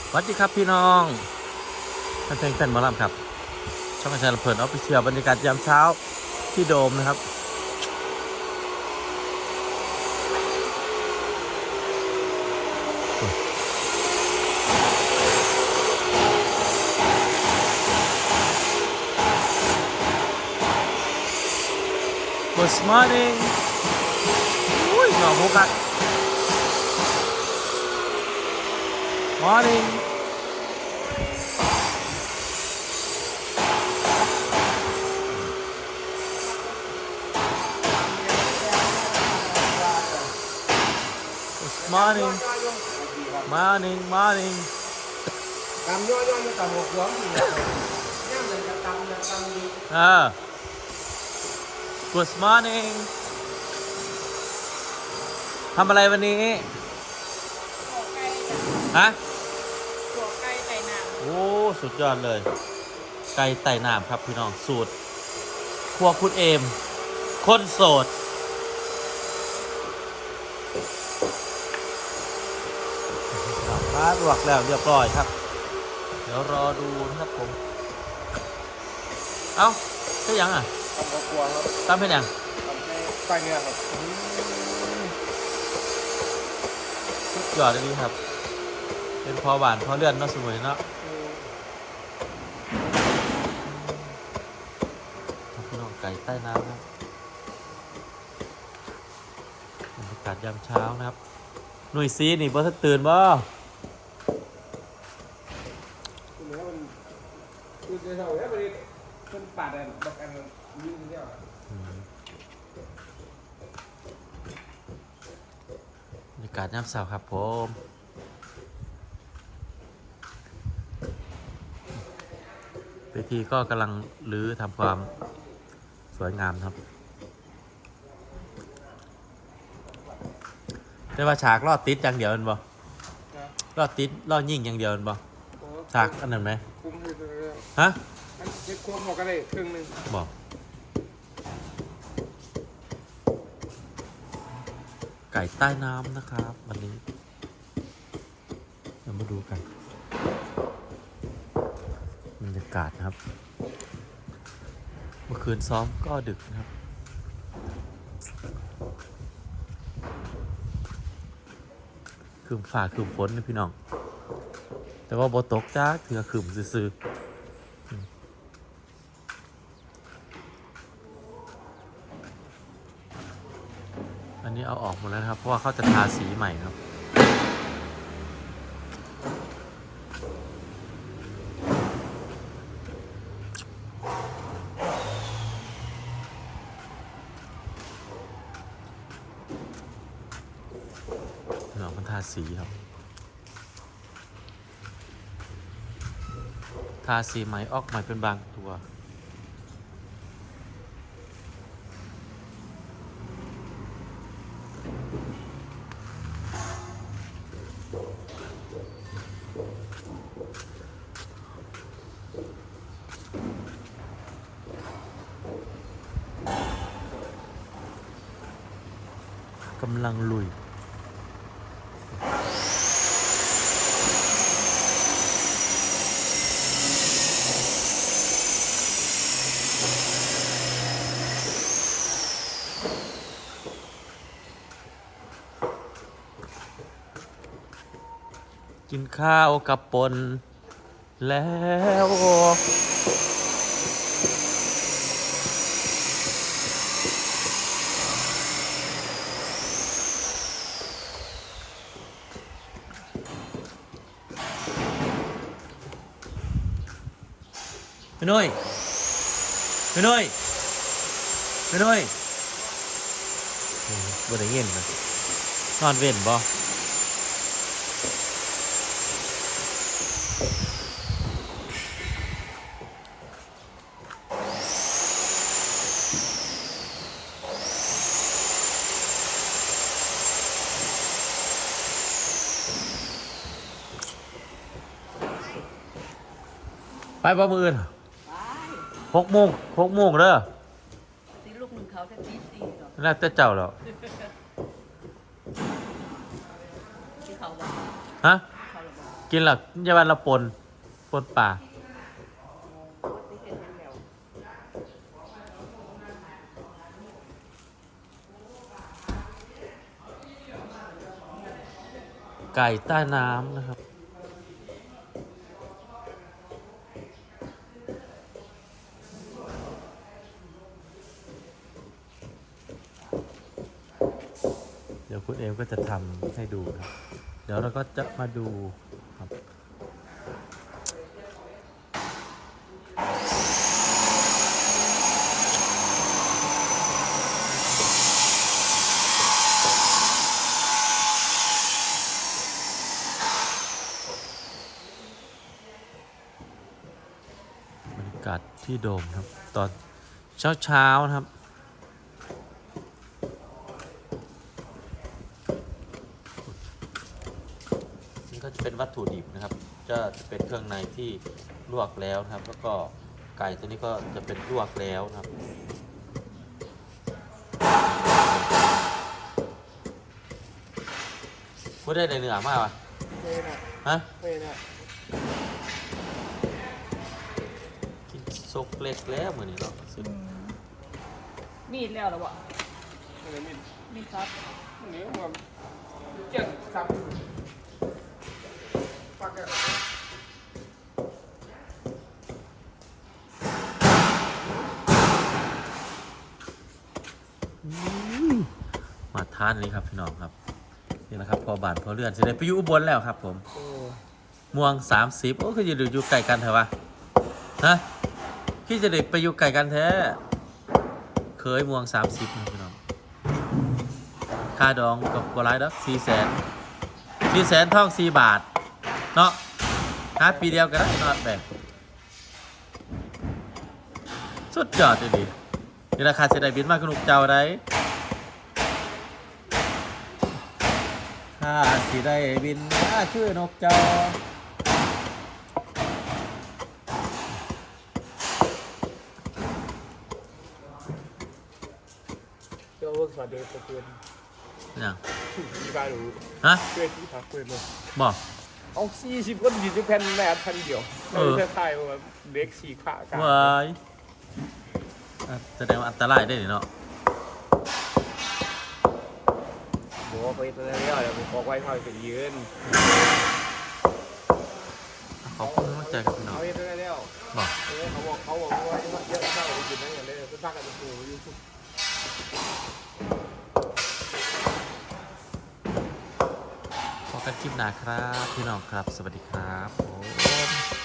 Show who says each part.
Speaker 1: สวัสดีครับพี่น้องท่านเพลงเต้นมอลำครับ ช่องอาจารย์เพลินออฟฟิเชียลบรรยากาศยามเช้าที่โดมนะครับ Good morning อุ้ยหนอพุกัด Morning มอร์นิ่งมอร์นิ่งมอร์นิ่ง
Speaker 2: ตำย่อยๆจะตำหัวขวางอยู่ย่างเลยจะตำจะตำนี้
Speaker 1: เออ Good morning ทำอะไรวันนี้
Speaker 3: หัวไก่
Speaker 1: ฮะ
Speaker 3: หั วไก่ไก่น้
Speaker 1: โอ้สุดยอดเลย ไก่ไต่น้ำครับพี่น้องสูตรครัวคุณเอม คนโสดมาลวกแล้วเรียบร้อยครับ เดี๋ยวรอดูนะครับผม เอ้าใช่ยังอะ
Speaker 2: ตำหัวขวางครับ
Speaker 1: ตั้มเป็นยัง
Speaker 2: ตำให้ไก่เนี่ยครับ
Speaker 1: สุดยอดเลยครับ เป็นพอหวานพอเลื่อนเนาะสมุยเนาะพี่น้องไก่ใต้น้ำครับรรยากาศยามเช้านะครับ หน่วยซีนี่บ่ทันตื่นบ่
Speaker 2: คือเหมือนคือจะเท่านี้มันเป็นปาดอันบักอันยืนเนี่ย
Speaker 1: อืมบรรยากาศยามเช้าครับผม เวทีก็กำลังรื้อทำความสวยงามครับแต่ว่าฉากลอดติดอย่างเดียวแมันบ่ลอดติดลอดยิงอย่างเดียวแมันบ่ฉากอันนั้นไหม
Speaker 2: คุ้มที่สุดเลย
Speaker 1: ฮะ
Speaker 2: อันเช็ดควบหมดก็ได้ครึ่งหนึง
Speaker 1: บอกไก่ใต้น้ำนะครับ วันนี้ เรามาดูกันบรรยากาศนะครับ เมื่อคืนซ้อมก็ดึกนะครับ คืมฝ่าคืมฝนนะพี่น้อง แต่ว่าบตกจ้าเถือคืมซื่อๆอันนี้เอาออกหมดแล้วนะครับ เพราะว่าเขาจะทาสีใหม่ครับ หนองมันทา สีครับ ทาสีไหมออกใหม่เป็นบางตัว กำลังลุย กินข้าวกับปนแล้วพี่นุ้ยพี่นุ้ยพี่นุ้ยโอ้ยบ่ได้เงินนะนอนเว้นบ่ ไปบ่มืออื่นำ
Speaker 3: ไป
Speaker 1: หกโมงหกโมงเด้อ
Speaker 3: ตีลูกหนึ่งเขาจะตีสี่หรอก
Speaker 1: น่าจะเจ้าแล้ว
Speaker 3: ที่เขาบอก
Speaker 1: ฮะ
Speaker 3: เขาบอก
Speaker 1: กินหรอกอยาวันละปนปนป่า
Speaker 3: ปกติเห็นเป็นแล้ว
Speaker 1: ไก่ใต้น้ำนะครับ ดี๋ยวคุณเอมก็จะทำให้ดูครับ เดี๋ยวเราก็จะมาดูครับบรรยากาศที่โดมครับ ตอนเช้าเช้าๆนะครับ นี่ก็จะ เป็นวัตถุดิบนะครับ จะจะเป็นเครื่องในที่ลวกแล้วนะครับ แล้วก็ไก่ตัวนี้ก็จะเป็นลวกแล้วนะครับพูดได้ในเนื้อมากวะ
Speaker 2: ไม่นะ
Speaker 1: ฮะ
Speaker 2: ไม่นะ
Speaker 1: กินซกเล็กแล้วเหมือนนี้เนาะสุด
Speaker 3: มีดแล้วเหรอวะ
Speaker 2: ไม่ได้มิด
Speaker 3: มีดครับ
Speaker 2: อันนี้มันเจ็ดสับปักอะ
Speaker 1: มาทานอันนี้ครับพี่น้องครับนี่นะครับ พอบานพอเลื่อนจะได้ไปอยู่อุบลแล้วครับ ผม
Speaker 2: โอ้
Speaker 1: ม่วง30โอ้คือจะอยู่อยู่ไกลกันเถอะวะฮะพี่จะได้ไปอยู่ไกลกันแท้เคยม่วง30นะพี่น้องค่าดองกับบรายดอก4แสน4แสนท่อง4บาท เนาะหาปีเดียวกันได้นอดแบบสุดยอดเลยดินี่ราคาเสได็บินมากกว่านุกเจ้าได้ถ้าสิได้บินมาชื่อนกจอ
Speaker 2: เจ้าเวิร์กสวัสดีตะเกียน
Speaker 1: อย่าง
Speaker 2: ที่บ้านหนู
Speaker 1: ฮะ
Speaker 2: ช่วยที่พักเพื่อนเลย
Speaker 1: บอก
Speaker 2: เอาสี่สิบคนยืนอยู่แผ่นแม่พันเดียว
Speaker 1: เออ
Speaker 2: ไม่ใช่ไทยว่าเด็กสี่ขากัน
Speaker 1: วายอะแสดงว่าอันตรายได้นี่เนาะ
Speaker 2: บอกว่าไปตอนนี้เดี๋ยวผมบอกไว้พาไปยืน
Speaker 1: ขอบคุณกำลังใจกับพี่น้อง
Speaker 2: เอาไปตอนนี้แล้ว
Speaker 1: บอก
Speaker 2: เออเขาบอกเขาบอกว่าเยอะเท่าไกันค
Speaker 1: ลิปหน้าครับ พี่น้องครับ สวัสดีครับ